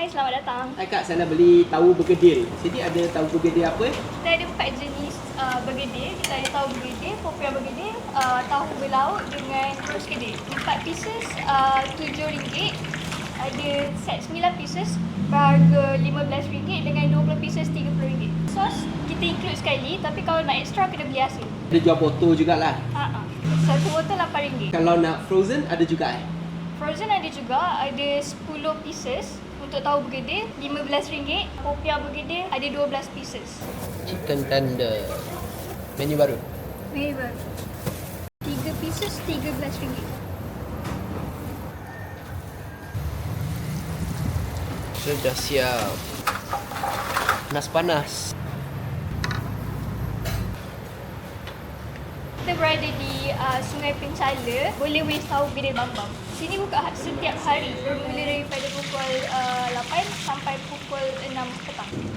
Hai, selamat datang. Hai kak, saya nak beli tahu bergedil. Sini ada tahu bergedil apa? Kita ada empat jenis uh, bergedil. Kita ada tahu bergedil, popiah bergedil, uh, tahu berlauk dengan terus kedil. Empat pieces uh, RM7. Ada set 9 pieces berharga RM15 dengan 20 pieces RM30. Sos kita include sekali tapi kalau nak extra kena beli hasil. Ada jual botol jugalah. Ha Satu botol RM8. Kalau nak frozen ada juga eh? Frozen ada juga, ada 10 pieces untuk tahu bergedil, RM15. Popiah bergedil ada 12 pieces. Chicken tender. Menu baru. Memang. 3 pieces RM13. Sudah siap. Panas kita berada di uh, Sungai Pencala, boleh main tahu bidai bambang. Sini buka ha-, setiap hari, bermula daripada pukul uh, 8 sampai pukul 6 petang.